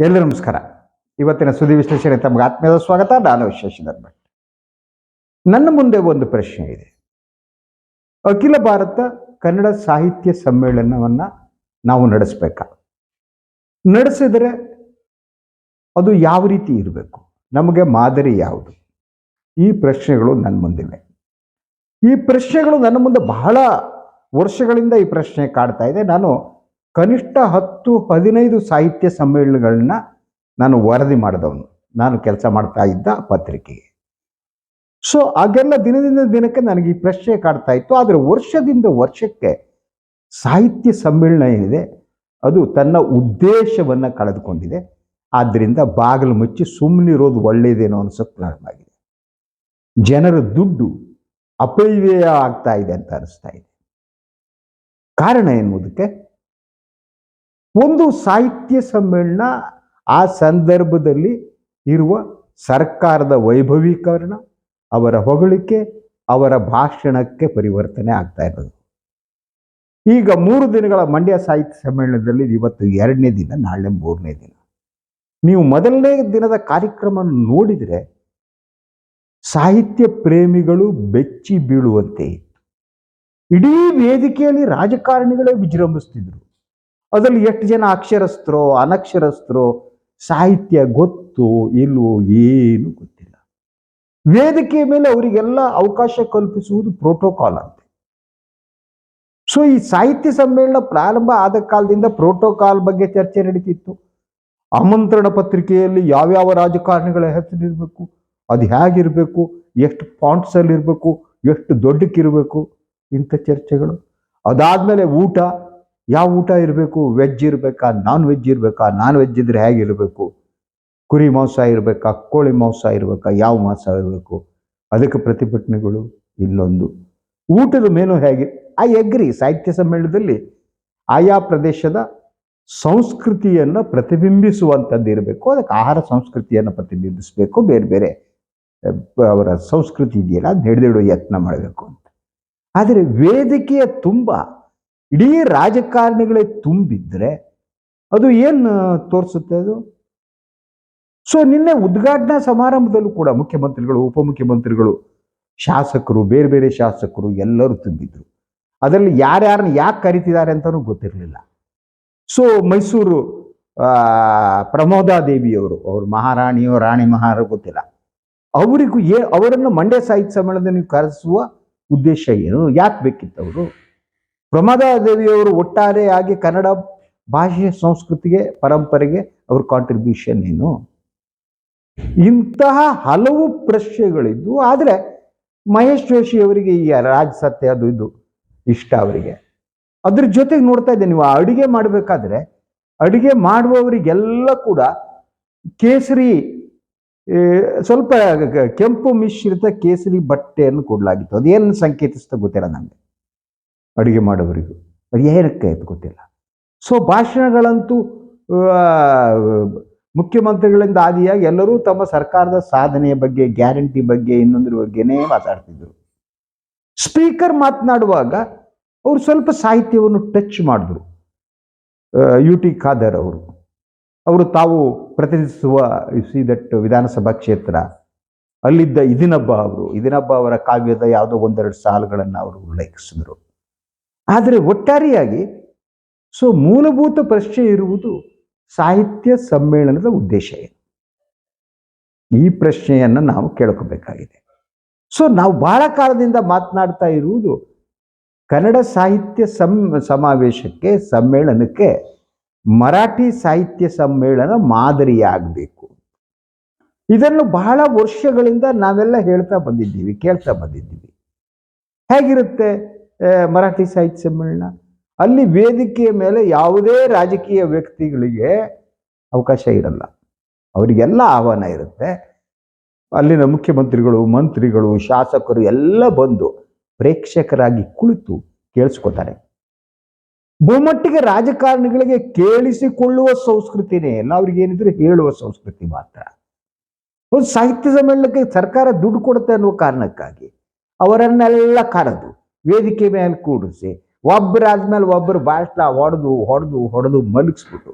ಎಲ್ಲರೂ ನಮಸ್ಕಾರ. ಇವತ್ತಿನ ಸುದ್ದಿ ವಿಶ್ಲೇಷಣೆ ತಮಗೆ ಆತ್ಮೀಯದ ಸ್ವಾಗತ. ನಾನು ವಿಶ್ಲೇಷಣೆ ಭಟ್ ನನ್ನ ಮುಂದೆ ಒಂದು ಪ್ರಶ್ನೆ ಇದೆ. ಅಖಿಲ ಭಾರತ ಕನ್ನಡ ಸಾಹಿತ್ಯ ಸಮ್ಮೇಳನವನ್ನು ನಾವು ನಡೆಸಬೇಕಾ? ನಡೆಸಿದರೆ ಅದು ಯಾವ ರೀತಿ ಇರಬೇಕು? ನಮಗೆ ಮಾದರಿ ಯಾವುದು? ಈ ಪ್ರಶ್ನೆಗಳು ನನ್ನ ಮುಂದಿವೆ. ಈ ಪ್ರಶ್ನೆಗಳು ನನ್ನ ಮುಂದೆ ಬಹಳ ವರ್ಷಗಳಿಂದ ಈ ಪ್ರಶ್ನೆ ಕಾಡ್ತಾ ಇದೆ. ನಾನು ಕನಿಷ್ಠ ಹತ್ತು ಹದಿನೈದು ಸಾಹಿತ್ಯ ಸಮ್ಮೇಳನಗಳನ್ನ ನಾನು ವರದಿ ಮಾಡಿದವನು. ನಾನು ಕೆಲಸ ಮಾಡ್ತಾ ಇದ್ದ ಪತ್ರಿಕೆಗೆ ಸೊ ಹಾಗೆಲ್ಲ ದಿನದಿಂದ ದಿನಕ್ಕೆ ನನಗೆ ಈ ಪ್ರಶ್ನೆ ಕಾಡ್ತಾ ಇತ್ತು. ಆದರೆ ವರ್ಷದಿಂದ ವರ್ಷಕ್ಕೆ ಸಾಹಿತ್ಯ ಸಮ್ಮೇಳನ ಏನಿದೆ, ಅದು ತನ್ನ ಉದ್ದೇಶವನ್ನು ಕಳೆದುಕೊಂಡಿದೆ. ಆದ್ದರಿಂದ ಬಾಗಿಲು ಮುಚ್ಚಿ ಸುಮ್ಮನಿರೋದು ಒಳ್ಳೆಯದೇನೋ ಅನಿಸೋಕ್ಕೆ ಪ್ರಾರಂಭ ಆಗಿದೆ. ಜನರ ದುಡ್ಡು ಅಪವ್ಯಯ ಆಗ್ತಾ ಇದೆ ಅಂತ ಅನಿಸ್ತಾ ಇದೆ. ಕಾರಣ ಎನ್ನುವುದಕ್ಕೆ ಒಂದು ಸಾಹಿತ್ಯ ಸಮ್ಮೇಳನ ಆ ಸಂದರ್ಭದಲ್ಲಿ ಇರುವ ಸರ್ಕಾರದ ವೈಭವೀಕರಣ, ಅವರ ಹೊಗಳಿಕೆ, ಅವರ ಭಾಷಣಕ್ಕೆ ಪರಿವರ್ತನೆ ಆಗ್ತಾ ಇರೋದು. ಈಗ ಮೂರು ದಿನಗಳ ಮಂಡ್ಯ ಸಾಹಿತ್ಯ ಸಮ್ಮೇಳನದಲ್ಲಿ ಇವತ್ತು ಎರಡನೇ ದಿನ, ನಾಳೆ ಮೂರನೇ ದಿನ. ನೀವು ಮೊದಲನೇ ದಿನದ ಕಾರ್ಯಕ್ರಮ ನೋಡಿದರೆ ಸಾಹಿತ್ಯ ಪ್ರೇಮಿಗಳು ಬೆಚ್ಚಿ ಬೀಳುವಂತೆ ಇತ್ತು. ಇಡೀ ವೇದಿಕೆಯಲ್ಲಿ ರಾಜಕಾರಣಿಗಳೇ ವಿಜೃಂಭಿಸ್ತಿದ್ರು. ಅದರಲ್ಲಿ ಎಷ್ಟು ಜನ ಅಕ್ಷರಸ್ಥರೋ, ಅನಕ್ಷರಸ್ಥರೋ, ಸಾಹಿತ್ಯ ಗೊತ್ತು, ಇಲ್ವೋ ಏನು ಗೊತ್ತಿಲ್ಲ. ವೇದಿಕೆಯ ಮೇಲೆ ಅವರಿಗೆಲ್ಲ ಅವಕಾಶ ಕಲ್ಪಿಸುವುದು ಪ್ರೋಟೋಕಾಲ್ ಅಂತೆ. ಸೊ ಈ ಸಾಹಿತ್ಯ ಸಮ್ಮೇಳನ ಪ್ರಾರಂಭ ಆದ ಕಾಲದಿಂದ ಪ್ರೋಟೋಕಾಲ್ ಬಗ್ಗೆ ಚರ್ಚೆ ನಡೀತಿತ್ತು. ಆಮಂತ್ರಣ ಪತ್ರಿಕೆಯಲ್ಲಿ ಯಾವ್ಯಾವ ರಾಜಕಾರಣಿಗಳ ಹೆಸರಿರಬೇಕು ಅದು ಹೇಗಿರಬೇಕು, ಎಷ್ಟು ಪಾಂಟ್ಸಲ್ಲಿ ಇರಬೇಕು ಎಷ್ಟು ದೊಡ್ಡಕ್ಕಿರಬೇಕು ಇಂಥ ಚರ್ಚೆಗಳು. ಅದಾದ್ಮೇಲೆ ಊಟ ಯಾವ ಊಟ ಇರಬೇಕು? ವೆಜ್ ಇರಬೇಕಾ? ನಾನ್ ವೆಜ್ ಇರಬೇಕಾ? ನಾನ್ ವೆಜ್ ಇದ್ರೆ ಹೇಗಿರಬೇಕು ಕುರಿ ಮಾಂಸ ಇರಬೇಕಾ? ಕೋಳಿ ಮಾಂಸ ಇರಬೇಕಾ? ಯಾವ ಮಾಂಸ ಇರಬೇಕು? ಅದಕ್ಕೆ ಪ್ರತಿಭಟನೆಗಳು ಇಲ್ಲೊಂದು. ಊಟದ ಮೇನು ಹೇಗೆ? ಆ ಎಗ್ರಿ ಸಾಹಿತ್ಯ ಸಮ್ಮೇಳನದಲ್ಲಿ ಆಯಾ ಪ್ರದೇಶದ ಸಂಸ್ಕೃತಿಯನ್ನು ಪ್ರತಿಬಿಂಬಿಸುವಂಥದ್ದು ಇರಬೇಕು. ಅದಕ್ಕೆ ಆಹಾರ ಸಂಸ್ಕೃತಿಯನ್ನು ಪ್ರತಿಬಿಂಬಿಸಬೇಕು. ಬೇರೆ ಬೇರೆ ಅವರ ಸಂಸ್ಕೃತಿ ಇದೆಯಲ್ಲ ಅದು ಹಿಡಿದಿಡೋ ಯತ್ನ ಮಾಡಬೇಕು ಅಂತ. ಆದರೆ ವೇದಿಕೆಯ ತುಂಬ ಇಡೀ ರಾಜಕಾರಣಿಗಳೇ ತುಂಬಿದ್ರೆ ಅದು ಏನು ತೋರಿಸುತ್ತೆ ಅದು? ಸೊ ನಿನ್ನೆ ಉದ್ಘಾಟನಾ ಸಮಾರಂಭದಲ್ಲೂ ಕೂಡ ಮುಖ್ಯಮಂತ್ರಿಗಳು, ಉಪಮುಖ್ಯಮಂತ್ರಿಗಳು, ಶಾಸಕರು, ಬೇರೆ ಬೇರೆ ಶಾಸಕರು ಎಲ್ಲರೂ ತುಂಬಿದ್ರು. ಅದರಲ್ಲಿ ಯಾರ್ಯಾರನ್ನ ಯಾಕೆ ಕರಿತಿದ್ದಾರೆ ಅಂತಲೂ ಗೊತ್ತಿರಲಿಲ್ಲ. ಸೊ ಮೈಸೂರು ಪ್ರಮೋದಾದೇವಿಯವರು ಅವರು ಮಹಾರಾಣಿಯೋ, ರಾಣಿ ಮಹಾರ ಗೊತ್ತಿಲ್ಲ. ಅವರಿಗೂ ಏ, ಅವರನ್ನು ಮಂಡ್ಯ ಸಾಹಿತ್ಯ ಸಮ್ಮೇಳನದಲ್ಲಿ ನೀವು ಕರೆಸುವ ಉದ್ದೇಶ ಏನು? ಯಾಕೆ ಬೇಕಿತ್ತು ಅವರು? ಪ್ರಮೋದಾದೇವಿಯವರು ಒಟ್ಟಾರೆಯಾಗಿ ಕನ್ನಡ ಭಾಷೆ ಸಂಸ್ಕೃತಿಗೆ, ಪರಂಪರೆಗೆ ಅವ್ರ ಕಾಂಟ್ರಿಬ್ಯೂಷನ್ ಏನು? ಇಂತಹ ಹಲವು ಪ್ರಶ್ನೆಗಳಿದ್ದು ಆದರೆ ಮಹೇಶ್ ಜೋಶಿ ಅವರಿಗೆ ಈ ರಾಜ್ ಸತ್ಯ ಅದು ಇದು ಇಷ್ಟ ಅವರಿಗೆ. ಅದ್ರ ಜೊತೆಗೆ ನೋಡ್ತಾ ಇದ್ದೆ, ನೀವು ಅಡುಗೆ ಮಾಡಬೇಕಾದ್ರೆ ಅಡುಗೆ ಮಾಡುವವರಿಗೆಲ್ಲ ಕೂಡ ಕೇಸರಿ ಸ್ವಲ್ಪ ಕೆಂಪು ಮಿಶ್ರಿತ ಕೇಸರಿ ಬಟ್ಟೆಯನ್ನು ಕೊಡಲಾಗಿತ್ತು. ಅದೇನು ಸಂಕೇತಿಸ್ತಾ ಗೊತ್ತಿಲ್ಲ ನನಗೆ ಅಡುಗೆ ಮಾಡೋವರಿಗೂ. ಅದು ಏನಕ್ಕೆ ಅಂತ ಗೊತ್ತಿಲ್ಲ. ಸೊ ಭಾಷಣಗಳಂತೂ ಮುಖ್ಯಮಂತ್ರಿಗಳಿಂದ ಆದಿಯಾಗಿ ಎಲ್ಲರೂ ತಮ್ಮ ಸರ್ಕಾರದ ಸಾಧನೆಯ ಬಗ್ಗೆ, ಗ್ಯಾರಂಟಿ ಬಗ್ಗೆ, ಇನ್ನೊಂದ್ರ ಬಗ್ಗೆನೇ ಮಾತಾಡ್ತಿದ್ರು. ಸ್ಪೀಕರ್ ಮಾತನಾಡುವಾಗ ಅವರು ಸ್ವಲ್ಪ ಸಾಹಿತ್ಯವನ್ನು ಟಚ್ ಮಾಡಿದ್ರು. ಯು ಟಿ ಖಾದರ್ ಅವರು. ಅವರು ತಾವು ಪ್ರತಿನಿಧಿಸುವ ಸಿ ದಟ್ ವಿಧಾನಸಭಾ ಕ್ಷೇತ್ರ, ಅಲ್ಲಿದ್ದ ಇದಿನಬ್ಬ ಅವರು. ಇದಿನಬ್ಬ ಅವರ ಕಾವ್ಯದ ಯಾವುದೋ ಒಂದೆರಡು ಸಾಲುಗಳನ್ನು ಅವರು ಉಲ್ಲೇಖಿಸಿದ್ರು. ಆದರೆ ಒಟ್ಟಾರೆಯಾಗಿ ಸೊ ಮೂಲಭೂತ ಪ್ರಶ್ನೆ ಇರುವುದು ಸಾಹಿತ್ಯ ಸಮ್ಮೇಳನದ ಉದ್ದೇಶ ಏನು? ಈ ಪ್ರಶ್ನೆಯನ್ನು ನಾವು ಕೇಳ್ಕೋಬೇಕಾಗಿದೆ. ಸೊ ನಾವು ಬಹಳ ಕಾಲದಿಂದ ಮಾತನಾಡ್ತಾ ಇರುವುದು ಕನ್ನಡ ಸಾಹಿತ್ಯ ಸಮ್, ಸಮಾವೇಶಕ್ಕೆ, ಸಮ್ಮೇಳನಕ್ಕೆ ಮರಾಠಿ ಸಾಹಿತ್ಯ ಸಮ್ಮೇಳನ ಮಾದರಿಯಾಗಬೇಕು. ಇದನ್ನು ಬಹಳ ವರ್ಷಗಳಿಂದ ನಾವೆಲ್ಲ ಹೇಳ್ತಾ ಬಂದಿದ್ದೀವಿ, ಕೇಳ್ತಾ ಬಂದಿದ್ದೀವಿ. ಹೇಗಿರುತ್ತೆ? ಮರಾಠಿ ಸಾಹಿತ್ಯ ಸಮ್ಮೇಳನ. ಅಲ್ಲಿ ವೇದಿಕೆಯ ಮೇಲೆ ಯಾವುದೇ ರಾಜಕೀಯ ವ್ಯಕ್ತಿಗಳಿಗೆ ಅವಕಾಶ ಇರಲ್ಲ. ಅವರಿಗೆಲ್ಲ ಆಹ್ವಾನ ಇರುತ್ತೆ. ಅಲ್ಲಿನ ಮುಖ್ಯಮಂತ್ರಿಗಳು, ಮಂತ್ರಿಗಳು, ಶಾಸಕರು ಎಲ್ಲ ಬಂದು ಪ್ರೇಕ್ಷಕರಾಗಿ ಕುಳಿತು ಕೇಳಿಸ್ಕೊತಾರೆ. ಬಹುಮಟ್ಟಿಗೆ ರಾಜಕಾರಣಿಗಳಿಗೆ ಕೇಳಿಸಿಕೊಳ್ಳುವ ಸಂಸ್ಕೃತಿನೇ ಇಲ್ಲ, ಅವ್ರಿಗೆ ಏನಿದ್ರೆ ಹೇಳುವ ಸಂಸ್ಕೃತಿ ಮಾತ್ರ. ಒಂದು ಸಾಹಿತ್ಯ ಸಮ್ಮೇಳನಕ್ಕೆ ಸರ್ಕಾರ ದುಡ್ಡು ಕೊಡುತ್ತೆ ಅನ್ನುವ ಕಾರಣಕ್ಕಾಗಿ ಅವರನ್ನೆಲ್ಲ ಕರೆದು ವೇದಿಕೆ ಮೇಲೆ ಕೂಡಿಸಿ ಒಬ್ಬರಾದ್ಮೇಲೆ ಒಬ್ಬರು ಭಾಷಣ ಹೊಡೆದು ಹೊಡೆದು ಹೊಡೆದು ಮಲಗಿಸ್ಬಿಟ್ಟು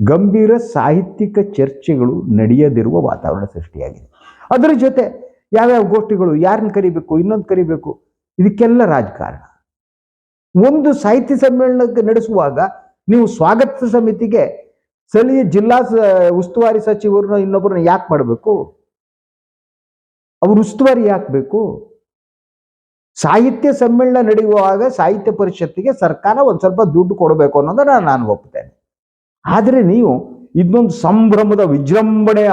ಗಂಭೀರ ಸಾಹಿತ್ಯಿಕ ಚರ್ಚೆಗಳು ನಡೆಯದಿರುವ ವಾತಾವರಣ ಸೃಷ್ಟಿಯಾಗಿದೆ. ಅದರ ಜೊತೆ ಯಾವ್ಯಾವ ಗೋಷ್ಠಿಗಳು ಯಾರನ್ನ ಕರಿಬೇಕು, ಇನ್ನೊಂದು ಕರಿಬೇಕು, ಇದಕ್ಕೆಲ್ಲ ರಾಜಕಾರಣ. ಒಂದು ಸಾಹಿತ್ಯ ಸಮ್ಮೇಳನಕ್ಕೆ ನಡೆಸುವಾಗ ನೀವು ಸ್ವಾಗತ ಸಮಿತಿಗೆ ಸ್ಥಳೀಯ ಜಿಲ್ಲಾ ಉಸ್ತುವಾರಿ ಸಚಿವರನ್ನ ಇನ್ನೊಬ್ಬರನ್ನ ಯಾಕೆ ಮಾಡಬೇಕು? ಅವ್ರು ಉಸ್ತುವಾರಿ ಯಾಕೆ ಬೇಕು? ಸಾಹಿತ್ಯ ಸಮ್ಮೇಳನ ನಡೆಯುವಾಗ ಸಾಹಿತ್ಯ ಪರಿಷತ್ತಿಗೆ ಸರ್ಕಾರ ಒಂದು ಸ್ವಲ್ಪ ದುಡ್ಡು ಕೊಡಬೇಕು ಅನ್ನೋದನ್ನ ನಾನು ಒಪ್ಪುತ್ತೇನೆ ಆದರೆ ನೀವು ಇದೊಂದು ಸಂಭ್ರಮದ ವಿಜೃಂಭಣೆಯ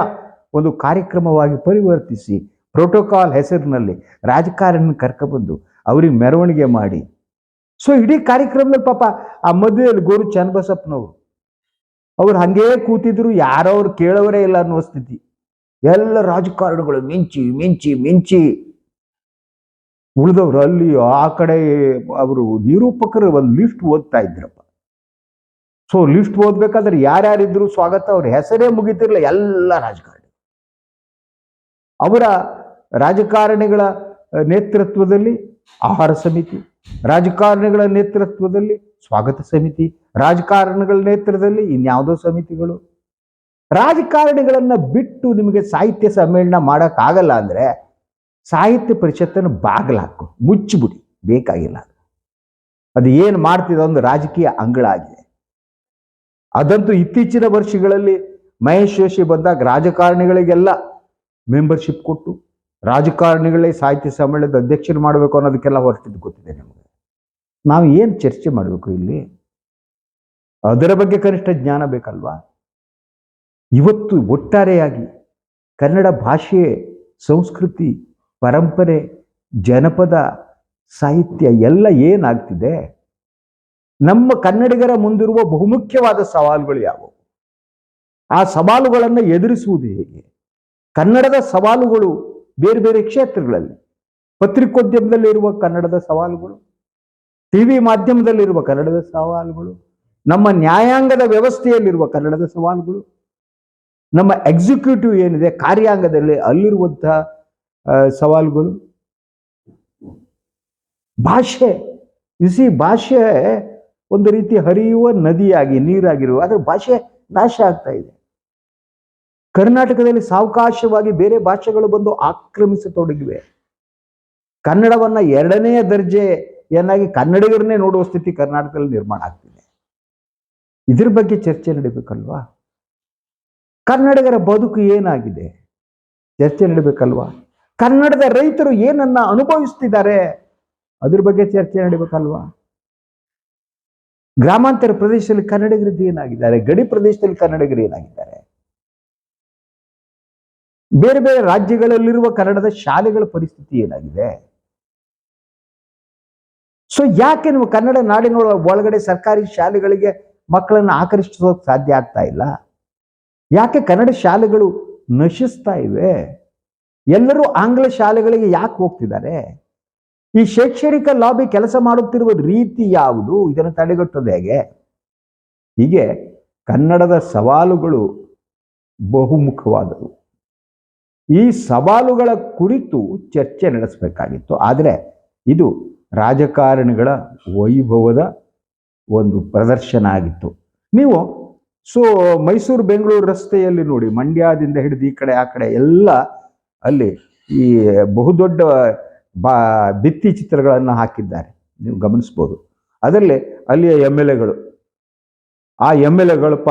ಒಂದು ಕಾರ್ಯಕ್ರಮವಾಗಿ ಪರಿವರ್ತಿಸಿ ಪ್ರೋಟೋಕಾಲ್ ಹೆಸರಿನಲ್ಲಿ ರಾಜಕಾರಣ ಕರ್ಕೊಬಂದು ಅವ್ರಿಗೆ ಮೆರವಣಿಗೆ ಮಾಡಿ. ಸೊ ಇಡೀ ಕಾರ್ಯಕ್ರಮದಲ್ಲಿ ಪಾಪ ಆ ಮಧ್ಯದಲ್ಲಿ ಗೋರು ಚನ್ನಬಸಪ್ಪನವರು. ಅವ್ರು ಹಂಗೇ ಕೂತಿದ್ರು, ಯಾರೋ ಅವ್ರು ಕೇಳೋರೇ ಇಲ್ಲ ಅನ್ನೋ ಸ್ಥಿತಿ. ಎಲ್ಲ ರಾಜಕಾರಣಿಗಳು ಮಿಂಚಿ ಮಿಂಚಿ ಮಿಂಚಿ. ಉಳಿದವರು ಅಲ್ಲಿ ಆ ಕಡೆ ಅವರು ನಿರೂಪಕರು ಒಂದು ಲಿಸ್ಟ್ ಓದ್ತಾ ಇದ್ರಪ್ಪ. ಸೊ ಲಿಸ್ಟ್ ಓದ್ಬೇಕಾದ್ರೆ ಯಾರ್ಯಾರಿದ್ರು ಸ್ವಾಗತ, ಅವ್ರ ಹೆಸರೇ ಮುಗಿತಿರ್ಲಿಲ್ಲ, ಎಲ್ಲ ರಾಜಕಾರಣಿ. ಅವರ ರಾಜಕಾರಣಿಗಳ ನೇತೃತ್ವದಲ್ಲಿ ಆಹಾರ ಸಮಿತಿ, ರಾಜಕಾರಣಿಗಳ ನೇತೃತ್ವದಲ್ಲಿ ಸ್ವಾಗತ ಸಮಿತಿ, ರಾಜಕಾರಣಿಗಳ ನೇತೃತ್ವದಲ್ಲಿ ಇನ್ಯಾವುದೋ ಸಮಿತಿಗಳು. ರಾಜಕಾರಣಿಗಳನ್ನ ಬಿಟ್ಟು ನಿಮಗೆ ಸಾಹಿತ್ಯ ಸಮ್ಮೇಳನ ಮಾಡೋಕ್ಕಾಗಲ್ಲ ಅಂದ್ರೆ ಸಾಹಿತ್ಯ ಪರಿಷತ್ತನ್ನು ಬಾಗಿಲಾಕು ಮುಚ್ಚಿಬಿಡಿ, ಬೇಕಾಗಿಲ್ಲ ಅದು. ಏನು ಮಾಡ್ತಿದೆ ಒಂದು ರಾಜಕೀಯ ಅಂಗಳ ಆಗಿದೆ ಅದಂತೂ ಇತ್ತೀಚಿನ ವರ್ಷಗಳಲ್ಲಿ ಮಹೇಶ್ ಜೋಶಿ ಬಂದಾಗ ರಾಜಕಾರಣಿಗಳಿಗೆಲ್ಲ ಮೆಂಬರ್ಶಿಪ್ ಕೊಟ್ಟು, ರಾಜಕಾರಣಿಗಳೇ ಸಾಹಿತ್ಯ ಸಮ್ಮೇಳನದ ಅಧ್ಯಕ್ಷರು ಮಾಡಬೇಕು ಅನ್ನೋದಕ್ಕೆಲ್ಲ ಹೊರಟಿದ್ದು ಗೊತ್ತಿದೆ ನಿಮಗೆ. ನಾವು ಏನು ಚರ್ಚೆ ಮಾಡಬೇಕು ಇಲ್ಲಿ? ಅದರ ಬಗ್ಗೆ ಕನಿಷ್ಠ ಜ್ಞಾನ ಬೇಕಲ್ವಾ? ಇವತ್ತು ಒಟ್ಟಾರೆಯಾಗಿ ಕನ್ನಡ ಭಾಷೆ ಸಂಸ್ಕೃತಿ ಪರಂಪರೆ, ಜನಪದ ಸಾಹಿತ್ಯ ಎಲ್ಲ ಏನಾಗ್ತಿದೆ? ನಮ್ಮ ಕನ್ನಡಿಗರ ಮುಂದಿರುವ ಬಹುಮುಖ್ಯವಾದ ಸವಾಲುಗಳು ಯಾವುವು? ಆ ಸವಾಲುಗಳನ್ನು ಎದುರಿಸುವುದು ಹೇಗೆ? ಕನ್ನಡದ ಸವಾಲುಗಳು ಬೇರೆ ಬೇರೆ ಕ್ಷೇತ್ರಗಳಲ್ಲಿ, ಪತ್ರಿಕೋದ್ಯಮದಲ್ಲಿರುವ ಕನ್ನಡದ ಸವಾಲುಗಳು, ಟಿವಿ ಮಾಧ್ಯಮದಲ್ಲಿರುವ ಕನ್ನಡದ ಸವಾಲುಗಳು, ನಮ್ಮ ನ್ಯಾಯಾಂಗದ ವ್ಯವಸ್ಥೆಯಲ್ಲಿರುವ ಕನ್ನಡದ ಸವಾಲುಗಳು, ನಮ್ಮ ಎಕ್ಸಿಕ್ಯೂಟಿವ್ ಏನಿದೆ, ಕಾರ್ಯಾಂಗದಲ್ಲಿ ಅಲ್ಲಿರುವಂತಹ ಸವಾಲುಗಳು? ಭಾಷೆ. ಇಸಿ ಭಾಷೆ ಒಂದು ರೀತಿ ಹರಿಯುವ ನದಿಯಾಗಿ, ನೀರಾಗಿರುವ ಅದರ ಭಾಷೆ ನಾಶ ಆಗ್ತಾ ಇದೆ. ಕರ್ನಾಟಕದಲ್ಲಿ ಸಾವಕಾಶವಾಗಿ ಬೇರೆ ಭಾಷೆಗಳು ಬಂದು ಆಕ್ರಮಿಸತೊಡಗಿವೆ ಕನ್ನಡವನ್ನ ಎರಡನೆಯ ದರ್ಜೆಯನ್ನಾಗಿ ಕನ್ನಡಿಗರನ್ನೇ ನೋಡುವ ಸ್ಥಿತಿ ಕರ್ನಾಟಕದಲ್ಲಿ ನಿರ್ಮಾಣ ಆಗ್ತಿದೆ. ಇದ್ರ ಬಗ್ಗೆ ಚರ್ಚೆ ನಡೀಬೇಕಲ್ವಾ? ಕನ್ನಡಿಗರ ಬದುಕು ಏನಾಗಿದೆ? ಚರ್ಚೆ ನಡೀಬೇಕಲ್ವಾ? ಕನ್ನಡದ ರೈತರು ಏನನ್ನ ಅನುಭವಿಸ್ತಿದ್ದಾರೆ, ಅದ್ರ ಬಗ್ಗೆ ಚರ್ಚೆ ನಡಿಬೇಕಲ್ವಾ? ಗ್ರಾಮಾಂತರ ಪ್ರದೇಶದಲ್ಲಿ ಕನ್ನಡಿಗರದ್ದು ಏನಾಗಿದ್ದಾರೆ? ಗಡಿ ಪ್ರದೇಶದಲ್ಲಿ ಕನ್ನಡಿಗರು ಏನಾಗಿದ್ದಾರೆ? ಬೇರೆ ಬೇರೆ ರಾಜ್ಯಗಳಲ್ಲಿರುವ ಕನ್ನಡದ ಶಾಲೆಗಳ ಪರಿಸ್ಥಿತಿ ಏನಾಗಿದೆ? ಸೊ ಯಾಕೆ ನೀವು ಕನ್ನಡ ನಾಡಿನ ಒಳಗಡೆ ಸರ್ಕಾರಿ ಶಾಲೆಗಳಿಗೆ ಮಕ್ಕಳನ್ನು ಆಕರ್ಷಿಸೋಕೆ ಸಾಧ್ಯ ಆಗ್ತಾ ಇಲ್ಲ? ಯಾಕೆ ಕನ್ನಡ ಶಾಲೆಗಳು ನಶಿಸ್ತಾ ಇವೆ? ಎಲ್ಲರೂ ಆಂಗ್ಲ ಶಾಲೆಗಳಿಗೆ ಯಾಕೆ ಹೋಗ್ತಿದ್ದಾರೆ? ಈ ಶೈಕ್ಷಣಿಕ ಲಾಬಿ ಕೆಲಸ ಮಾಡುತ್ತಿರುವ ರೀತಿ ಯಾವುದು? ಇದನ್ನು ತಡೆಗಟ್ಟೋದು ಹೇಗೆ? ಹೀಗೆ ಕನ್ನಡದ ಸವಾಲುಗಳು ಬಹುಮುಖವಾದವು. ಈ ಸವಾಲುಗಳ ಕುರಿತು ಚರ್ಚೆ ನಡೆಸಬೇಕಾಗಿತ್ತು. ಆದರೆ ಇದು ರಾಜಕಾರಣಿಗಳ ವೈಭವದ ಒಂದು ಪ್ರದರ್ಶನ ಆಗಿತ್ತು. ನೀವು ಸೊ ಮೈಸೂರು ಬೆಂಗಳೂರು ರಸ್ತೆಯಲ್ಲಿ ನೋಡಿ, ಮಂಡ್ಯದಿಂದ ಹಿಡಿದು ಈ ಕಡೆ, ಆ ಕಡೆ ಎಲ್ಲ ಅಲ್ಲಿ ಈ ಬಹುದೊಡ್ಡ ಬಾ, ಭಿತ್ತಿ ಚಿತ್ರಗಳನ್ನು ಹಾಕಿದ್ದಾರೆ. ನೀವು ಗಮನಿಸ್ಬೋದು. ಅದರಲ್ಲಿ ಅಲ್ಲಿಯ ಎಂ ಎಲ್ ಎಗಳು. ಆ ಎಂ ಎಲ್ ಎಗಳು ಪ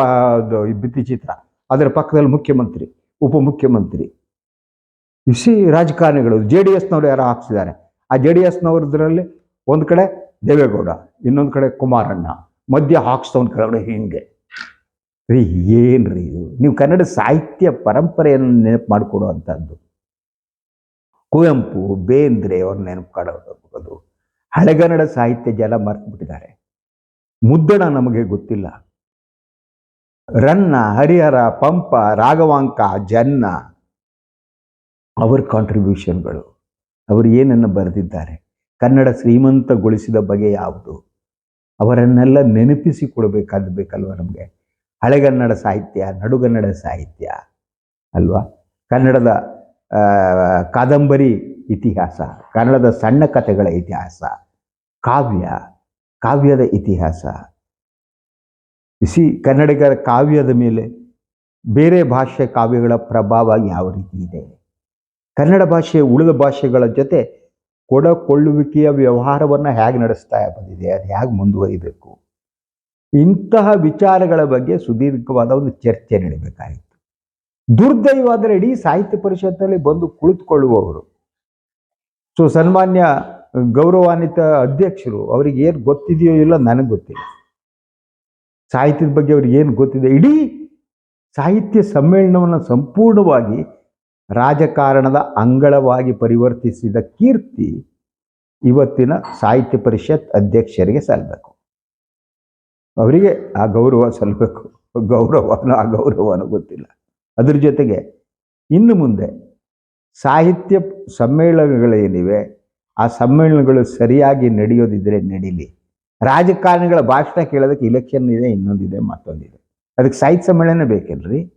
ಭಿತ್ತಿ ಚಿತ್ರ. ಅದರ ಪಕ್ಕದಲ್ಲಿ ಮುಖ್ಯಮಂತ್ರಿ, ಉಪಮುಖ್ಯಮಂತ್ರಿ. ಇಸಿ ರಾಜಕಾರಣಿಗಳು, ಜೆ ಡಿ ಎಸ್ನವ್ರು ಯಾರು ಹಾಕ್ಸಿದ್ದಾರೆ. ಆ ಜೆ ಡಿ ಎಸ್ನವ್ರದ್ರಲ್ಲಿ ಒಂದು ಕಡೆ ದೇವೇಗೌಡ, ಇನ್ನೊಂದು ಕಡೆ ಕುಮಾರಣ್ಣ, ಮಧ್ಯ ಹಾಕ್ಸ್ತವನ್ ಕೆಳಗಡೆ ಹಿಂಗೆ. ರೀ, ಏನ್ರಿ ಇದು? ನೀವು ಕನ್ನಡ ಸಾಹಿತ್ಯ ಪರಂಪರೆಯನ್ನು ನೆನಪು ಮಾಡಿಕೊಡುವಂಥದ್ದು ಕುವೆಂಪು, ಬೇಂದ್ರೆ ಅವ್ರ ನೆನಪು ಹಳೆಗನ್ನಡ ಸಾಹಿತ್ಯ ಜಲ ಮರ್ತು ಬಿಟ್ಟಿದ್ದಾರೆ. ಮುದ್ದಣ ನಮಗೆ ಗೊತ್ತಿಲ್ಲ. ರನ್ನ, ಹರಿಹರ, ಪಂಪ, ರಾಘವಾಂಕ, ಜನ್ನ ಅವರ ಕಾಂಟ್ರಿಬ್ಯೂಷನ್ಗಳು ಅವರು ಏನನ್ನು ಬರೆದಿದ್ದಾರೆ? ಕನ್ನಡ ಶ್ರೀಮಂತಗೊಳಿಸಿದ ಬಗೆ ಯಾವುದು? ಅವರನ್ನೆಲ್ಲ ನೆನಪಿಸಿ ಕೊಡಬೇಕಾದ ಬೇಕಲ್ವ ನಮಗೆ? ಹಳೆಗನ್ನಡ ಸಾಹಿತ್ಯ, ನಡುಗನ್ನಡ ಸಾಹಿತ್ಯ, ಅಲ್ವಾ? ಕನ್ನಡದ ಕಾದಂಬರಿ ಇತಿಹಾಸ, ಕನ್ನಡದ ಸಣ್ಣ ಕಥೆಗಳ ಇತಿಹಾಸ, ಕಾವ್ಯ, ಕಾವ್ಯದ ಇತಿಹಾಸ. ಸಿ ಕನ್ನಡಿಗರ ಕಾವ್ಯದ ಮೇಲೆ ಬೇರೆ ಭಾಷೆ ಕಾವ್ಯಗಳ ಪ್ರಭಾವ ಯಾವ ರೀತಿ ಇದೆ? ಕನ್ನಡ ಭಾಷೆ ಉಳಿದ ಭಾಷೆಗಳ ಜೊತೆ ಕೊಡಕೊಳ್ಳುವಿಕೆಯ ವ್ಯವಹಾರವನ್ನು ಹೇಗೆ ನಡೆಸ್ತಾ ಬಂದಿದೆ, ಅದು ಹೇಗೆ ಮುಂದುವರಿಬೇಕು? ಇಂತಹ ವಿಚಾರಗಳ ಬಗ್ಗೆ ಸುದೀರ್ಘವಾದ ಒಂದು ಚರ್ಚೆ ನಡೀಬೇಕಾಗಿತ್ತು ದುರ್ದೈವಾದರೆ ಇಡೀ ಸಾಹಿತ್ಯ ಪರಿಷತ್ನಲ್ಲಿ ಬಂದು ಕುಳಿತುಕೊಳ್ಳುವವರು. ಸೊ, ಸನ್ಮಾನ್ಯ ಗೌರವಾನ್ವಿತ ಅಧ್ಯಕ್ಷರು, ಅವ್ರಿಗೆ ಏನು ಗೊತ್ತಿದೆಯೋ ಇಲ್ಲ ನನಗೆ ಗೊತ್ತಿಲ್ಲ. ಸಾಹಿತ್ಯದ ಬಗ್ಗೆ ಅವ್ರಿಗೆ ಏನು ಗೊತ್ತಿದೆ? ಇಡೀ ಸಾಹಿತ್ಯ ಸಮ್ಮೇಳನವನ್ನು ಸಂಪೂರ್ಣವಾಗಿ ರಾಜಕಾರಣದ ಅಂಗಳವಾಗಿ ಪರಿವರ್ತಿಸಿದ ಕೀರ್ತಿ ಇವತ್ತಿನ ಸಾಹಿತ್ಯ ಪರಿಷತ್ ಅಧ್ಯಕ್ಷರಿಗೆ ಸಲ್ಲಬೇಕು ಅವರಿಗೆ ಆ ಗೌರವ ಸಲ್ಲಬೇಕು ಗೌರವನೋ ಆ ಗೌರವನೋ ಗೊತ್ತಿಲ್ಲ. ಅದ್ರ ಜೊತೆಗೆ ಇನ್ನು ಮುಂದೆ ಸಾಹಿತ್ಯ ಸಮ್ಮೇಳನಗಳೇನಿವೆ, ಆ ಸಮ್ಮೇಳನಗಳು ಸರಿಯಾಗಿ ನಡೆಯೋದಿದ್ರೆ ನಡೀಲಿ. ರಾಜಕಾರಣಿಗಳ ಭಾಷಣ ಕೇಳೋದಕ್ಕೆ ಇಲೆಕ್ಷನ್ ಇದೆ, ಇನ್ನೊಂದಿದೆ, ಮತ್ತೊಂದಿದೆ. ಅದಕ್ಕೆ ಸಾಹಿತ್ಯ ಸಮ್ಮೇಳನ ಬೇಕೇನ್ರಿ?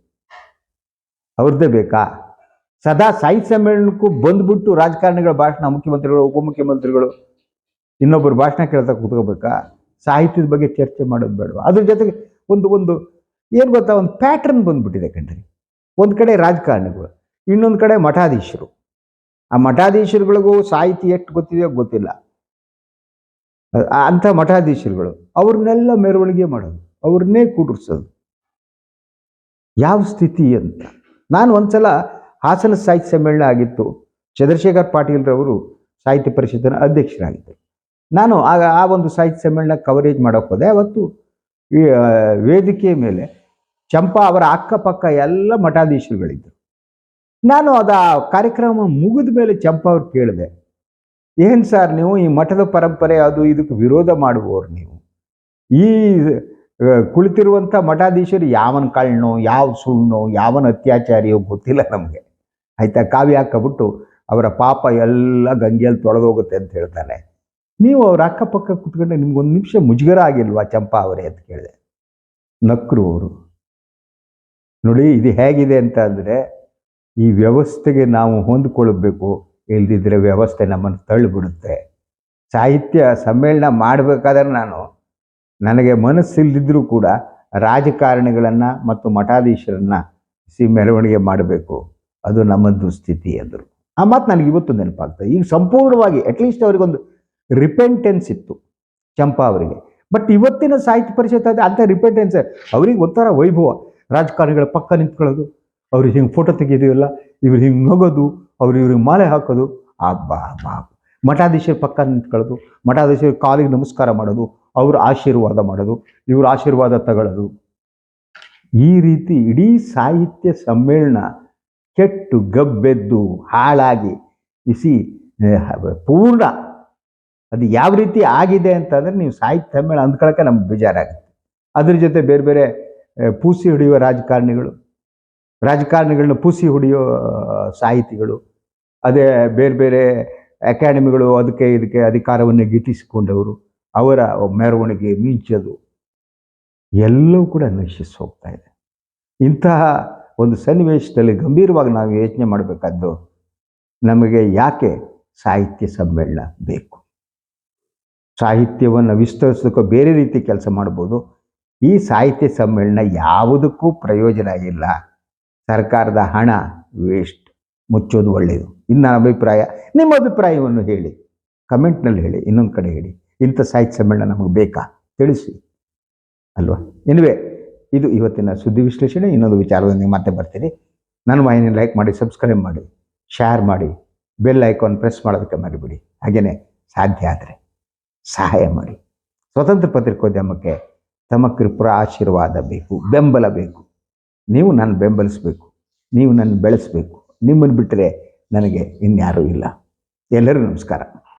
ಅವ್ರದ್ದೇ ಬೇಕಾ? ಸದಾ ಸಾಹಿತ್ಯ ಸಮ್ಮೇಳನಕ್ಕೂ ಬಂದ್ಬಿಟ್ಟು ರಾಜಕಾರಣಿಗಳ ಭಾಷಣ, ಮುಖ್ಯಮಂತ್ರಿಗಳು, ಉಪಮುಖ್ಯಮಂತ್ರಿಗಳು, ಇನ್ನೊಬ್ಬರು ಭಾಷಣ ಕೇಳ್ತಾ ಕೂತ್ಕೋಬೇಕಾ? ಸಾಹಿತ್ಯದ ಬಗ್ಗೆ ಚರ್ಚೆ ಮಾಡೋದು ಬೇಡವಾ? ಅದ್ರ ಜೊತೆಗೆ ಒಂದು ಒಂದು, ಏನು ಗೊತ್ತಾ? ಒಂದು ಪ್ಯಾಟ್ರನ್ ಬಂದ್ಬಿಟ್ಟಿದೆ ಕಣ್ರಿ. ಒಂದು ಕಡೆ ರಾಜಕಾರಣಿಗಳು, ಇನ್ನೊಂದು ಕಡೆ ಮಠಾಧೀಶರು. ಆ ಮಠಾಧೀಶರುಗಳಿಗೂ ಸಾಹಿತಿ ಎಷ್ಟು ಗೊತ್ತಿದೆಯೋ ಗೊತ್ತಿಲ್ಲ. ಅಂಥ ಮಠಾಧೀಶರುಗಳು, ಅವ್ರನ್ನೆಲ್ಲ ಮೆರವಣಿಗೆ ಮಾಡೋದು, ಅವ್ರನ್ನೇ ಕೂಡಿಸೋದು ಯಾವ ಸ್ಥಿತಿ ಅಂತ. ನಾನು ಒಂದ್ಸಲ ಹಾಸನ ಸಾಹಿತ್ಯ ಸಮ್ಮೇಳನ ಆಗಿತ್ತು, ಚಂದ್ರಶೇಖರ್ ಪಾಟೀಲ್ರವರು ಸಾಹಿತ್ಯ ಪರಿಷತ್ತಿನ ಅಧ್ಯಕ್ಷರಾಗಿದ್ದರು. ನಾನು ಆಗ ಆ ಒಂದು ಸಾಹಿತ್ಯ ಸಮ್ಮೇಳನ ಕವರೇಜ್ ಮಾಡೋಕೆ ಹೋದೆ, ಅವತ್ತು ವೇದಿಕೆಯ ಮೇಲೆ ಚಂಪಾ ಅವರ ಅಕ್ಕಪಕ್ಕ ಎಲ್ಲ ಮಠಾಧೀಶರುಗಳಿದ್ದರು. ನಾನು ಅದು ಆ ಕಾರ್ಯಕ್ರಮ ಮುಗಿದ ಮೇಲೆ ಚಂಪಾ ಅವ್ರು ಕೇಳಿದೆ, ಏನು ಸರ್ ನೀವು ಈ ಮಠದ ಪರಂಪರೆ ಅದು ಇದಕ್ಕೆ ವಿರೋಧ ಮಾಡುವವರು ನೀವು? ಈ ಕುಳಿತಿರುವಂಥ ಮಠಾಧೀಶರು ಯಾವನ ಕಳ್ಳನೋ ಯಾವ ಸುಳ್ಳು ಯಾವನ ಅತ್ಯಾಚಾರಿಯೋ ಗೊತ್ತಿಲ್ಲ ನಮಗೆ. ಆಯ್ತಾ, ಕಾವ್ಯ ಹಾಕಬಿಟ್ಟು ಅವರ ಪಾಪ ಎಲ್ಲ ಗಂಗೆಯಲ್ಲಿ ತೊಳೆದೋಗುತ್ತೆ ಅಂತ ಹೇಳ್ತಾನೆ. ನೀವು ಅವ್ರ ಅಕ್ಕಪಕ್ಕ ಕುತ್ಕೊಂಡೆ ನಿಮ್ಗೊಂದು ನಿಮಿಷ ಮುಜುಗರ ಆಗಿಲ್ವಾ ಚಂಪಾ ಅವರೇ ಅಂತ ಕೇಳಿದೆ. ನಕ್ರು ಅವರು. ನೋಡಿ, ಇದು ಹೇಗಿದೆ ಅಂತ ಅಂದರೆ, ಈ ವ್ಯವಸ್ಥೆಗೆ ನಾವು ಹೊಂದ್ಕೊಳ್ಬೇಕು. ಇಲ್ದಿದ್ರೆ ವ್ಯವಸ್ಥೆ ನಮ್ಮನ್ನು ತಳ್ಳಿಬಿಡುತ್ತೆ. ಸಾಹಿತ್ಯ ಸಮ್ಮೇಳನ ಮಾಡಬೇಕಾದ್ರೆ ನಾನು, ನನಗೆ ಮನಸ್ಸಿಲ್ದಿದ್ರೂ ಕೂಡ ರಾಜಕಾರಣಿಗಳನ್ನು ಮತ್ತು ಮಠಾಧೀಶರನ್ನು ಸಿ ಮೆರವಣಿಗೆ ಮಾಡಬೇಕು. ಅದು ನಮ್ಮ ದುಸ್ಥಿತಿ ಅಂದರು ಆ ಮಾತು ನನಗೆ ಇವತ್ತು ನೆನಪಾಗ್ತದೆ ಈಗ ಸಂಪೂರ್ಣವಾಗಿ ಅಟ್ಲೀಸ್ಟ್ ಅವರಿಗೊಂದು ರಿಪೆಂಟೆನ್ಸ್ ಇತ್ತು ಚಂಪಾ ಅವರಿಗೆ. ಬಟ್ ಇವತ್ತಿನ ಸಾಹಿತ್ಯ ಪರಿಷತ್ ಅದು ಅಂಥ ರಿಪೆಂಟೆನ್ಸ್ ಅವ್ರಿಗೆ ಒಂಥರ ವೈಭವ. ರಾಜಕಾರಣಿಗಳ ಪಕ್ಕ ನಿಂತ್ಕೊಳ್ಳೋದು, ಅವ್ರು ಹಿಂಗೆ ಫೋಟೋ ತೆಗೆಯೋದಿಲ್ಲ ಇವ್ರು ಹಿಂಗೆ ನಗೋದು ಅವ್ರು ಇವ್ರಿಗೆ ಮಾಲೆ ಹಾಕೋದು ಅಬ್ಬಾ ಬಾ ಮಠಾಧೀಶರ ಪಕ್ಕ ನಿಂತ್ಕೊಳ್ಳೋದು, ಮಠಾಧೀಶರ ಕಾಲಿಗೆ ನಮಸ್ಕಾರ ಮಾಡೋದು, ಅವ್ರ ಆಶೀರ್ವಾದ ಮಾಡೋದು, ಇವ್ರ ಆಶೀರ್ವಾದ ತಗೊಳ್ಳೋದು. ಈ ರೀತಿ ಇಡೀ ಸಾಹಿತ್ಯ ಸಮ್ಮೇಳನ ಕೆಟ್ಟು ಗಬ್ಬೆದ್ದು ಹಾಳಾಗಿ ಇಸಿ ಪೂರ್ಣ, ಅದು ಯಾವ ರೀತಿ ಆಗಿದೆ ಅಂತಂದ್ರೆ ನೀವು ಸಾಹಿತ್ಯ ಸಮ್ಮೇಳನ ಅಂದ್ಕೊಳಕ್ಕೆ ನಮ್ಗೆ ಬೇಜಾರಾಗುತ್ತೆ. ಅದ್ರ ಜೊತೆ ಬೇರೆ ಬೇರೆ ಪೂಸಿ ಹೊಡೆಯುವ ರಾಜಕಾರಣಿಗಳು, ರಾಜಕಾರಣಿಗಳನ್ನ ಪೂಸಿ ಹೊಡೆಯೋ ಸಾಹಿತಿಗಳು, ಅದೇ ಬೇರೆ ಬೇರೆ ಅಕಾಡೆಮಿಗಳು ಅದಕ್ಕೆ ಇದಕ್ಕೆ ಅಧಿಕಾರವನ್ನು ಗಿಟ್ಟಿಸಿಕೊಂಡವರು, ಅವರ ಮೆರವಣಿಗೆ ಮಿಂಚದು, ಎಲ್ಲವೂ ಕೂಡ ನಶಿಸಿ ಹೋಗ್ತಾ ಇದೆ. ಇಂತಹ ಒಂದು ಸನ್ನಿವೇಶದಲ್ಲಿ ಗಂಭೀರವಾಗಿ ನಾವು ಯೋಚನೆ ಮಾಡಬೇಕಾದ್ದು, ನಮಗೆ ಯಾಕೆ ಸಾಹಿತ್ಯ ಸಮ್ಮೇಳನ ಬೇಕು? ಸಾಹಿತ್ಯವನ್ನು ವಿಸ್ತರಿಸೋದಕ್ಕೂ ಬೇರೆ ರೀತಿ ಕೆಲಸ ಮಾಡ್ಬೋದು ಈ ಸಾಹಿತ್ಯ ಸಮ್ಮೇಳನ ಯಾವುದಕ್ಕೂ ಪ್ರಯೋಜನ ಇಲ್ಲ. ಸರ್ಕಾರದ ಹಣ ವೇಸ್ಟ್. ಮುಚ್ಚೋದು ಒಳ್ಳೆಯದು ಇನ್ನು ನನ್ನ ಅಭಿಪ್ರಾಯ, ನಿಮ್ಮ ಅಭಿಪ್ರಾಯವನ್ನು ಹೇಳಿ. ಕಮೆಂಟ್ನಲ್ಲಿ ಹೇಳಿ, ಇನ್ನೊಂದು ಕಡೆ ಹೇಳಿ. ಇಂಥ ಸಾಹಿತ್ಯ ಸಮ್ಮೇಳನ ನಮಗೆ ಬೇಕಾ? ತಿಳಿಸಿ. ಅಲ್ವಾ? ಎನಿವೆ ಇದು ಇವತ್ತಿನ ಸುದ್ದಿ ವಿಶ್ಲೇಷಣೆ. ಇನ್ನೊಂದು ವಿಚಾರದೊಂದಿಗೆ ಮತ್ತೆ ಬರ್ತೀನಿ. ನನ್ನ ವಾಹಿನಿ ಲೈಕ್ ಮಾಡಿ, ಸಬ್ಸ್ಕ್ರೈಬ್ ಮಾಡಿ ಶೇರ್ ಮಾಡಿ ಬೆಲ್ ಐಕಾನ್ ಪ್ರೆಸ್ ಮಾಡೋದಕ್ಕೆ ಮರಿಬಿಡಿ. ಹಾಗೆಯೇ ಸಾಧ್ಯ ಆದರೆ ಸಹಾಯ ಮಾಡಿ. ಸ್ವತಂತ್ರ ಪತ್ರಿಕೋದ್ಯಮಕ್ಕೆ ತಮ್ಮ ಕೃಪರ ಆಶೀರ್ವಾದ ಬೇಕು, ಬೆಂಬಲ ಬೇಕು. ನೀವು ನನ್ನ ಬೆಂಬಲಿಸಬೇಕು, ನೀವು ನನ್ನ ಬೆಳೆಸಬೇಕು. ನಿಮ್ಮನ್ನು ಬಿಟ್ಟರೆ ನನಗೆ ಇನ್ಯಾರೂ ಇಲ್ಲ. ಎಲ್ಲರೂ ನಮಸ್ಕಾರ.